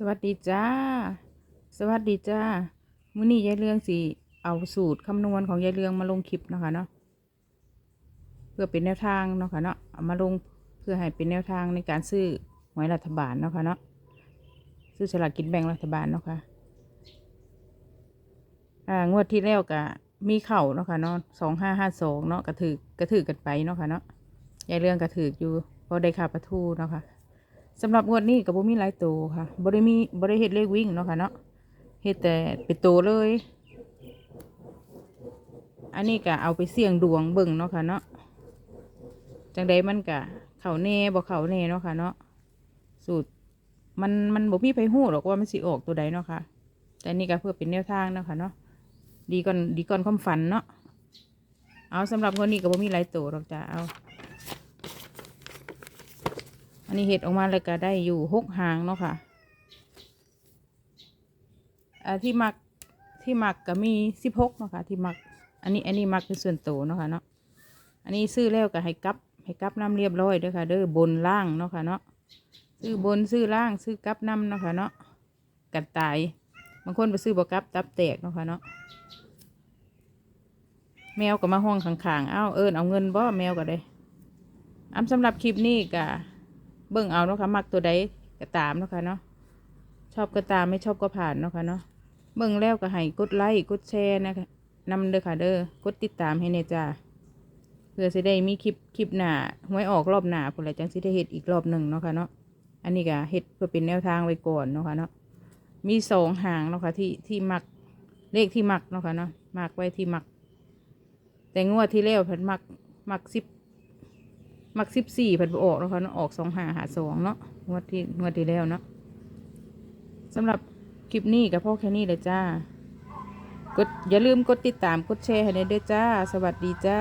สวัสดีจ้า สวัสดีจ้ามื้อนี้ยายเรื่องสิเอาสูตรคำนวณของยายเรื่องมาลงคลิปเนาะคะเนาะเพื่อเป็นแนวทางเนาะค่ะเนาะเอามาลงเพื่อให้เป็นแนวทางในการซื้อหวยรัฐบาลเนาะค่ะเนาะซื้อฉลากกินแบ่งรัฐบาลเนาะค่ะอ่างวดที่แล้วก็มีเข่าเนาะค่ะเนาะสองห้าห้าสองเนาะกระถือกระถือกันไปเนาะค่ะเนาะยายเรื่องกระถืออยู่พอได้ค่าประทูเนาะค่ะ สำหรับงวดนี้ก็บ่มีหลายตัวค่ะบ่ได้มีบ่ได้เฮ็ดเลขวิ่งเนาะค่ะเนาะเฮ็ดแต่เป็นตัวเลย อันนี้ก็เอาไปเสี่ยงดวงเบิ่งเนาะค่ะเนาะจังใดมันก็เขาแน่บ่เขาแน่เนาะค่ะเนาะสูตรมันมันบ่มีไผฮู้หรอกว่ามันสิออกตัวใดเนาะค่ะ แต่นี่ก็เพื่อเป็นแนวทางเนาะค่ะเนาะดีก่อนดีก่อนความฝันเนาะเอาสำหรับงวดนี้ก็บ่มีหลายตัวหรอกจ้ะเอา อันนี้เห็ดออกมาแล้วก็ได้อยู่หกหางเนาะค่ะอ่าที่มักที่มักก็มีสิบหกเนาะค่ะที่มัก อันนี้อันนี้มักเป็นส่วนโตวเนาะค่ะเนาะอันนี้ซื้อแล้วก็ให้กับให้กับน้ำเรียบร้อยเด้อค่ะ เด้อบนล่างเนาะค่ะเนาะซื้อบนซื้อล่างซื้อกับน้ำเนาะค่ะเนาะกันตายบางคนไปซื้อบกับตับแตกเนาะค่ะเนาะแมวก็มาห้องข้างๆ เอ้าเอิญเอาเงินบ่แมวก็ได้อำสำหรับคลิปนี้ก็ เบิ่งเอาเนาะค่ะมักตัวใดก็ตามเนาะค่ะเนาะชอบก็ตามไม่ชอบก็ผ่านเนาะค่ะเนาะเบิ่งแล้วก็ให้กดไลค์กดแชร์นะคะนำเด้อค่ะเด้อกดติดตามให้เนจ้าเพื่อสิได้มีคลิปคลิปหน้าหวยออกรอบหน้าพุ่นละจังสิได้เฮ็ดอีกรอบหนึ่งเนาะค่ะเนาะอันนี้ก็เฮ็ดเพื่อเป็นแนวทางไว้ก่อนเนาะค่ะเนาะมีสองหางเนาะค่ะที่ที่มักเลขที่มักเนาะค่ะเนาะมักไว้ที่มัก แต่งวดที่แล้วเพิ่นมักมักสิบ มักสิบสี่ผัดออกแล้วค่ะเนาะออกสองหาหาสองเนาะงวดที่งวดที่แล้วเนาะสำหรับคลิปนี้กับพ่อแค่นี้เลยจ้ากดอย่าลืมกดติดตามกดแชร์ให้ได้ด้วยจ้า สวัสดีจ้า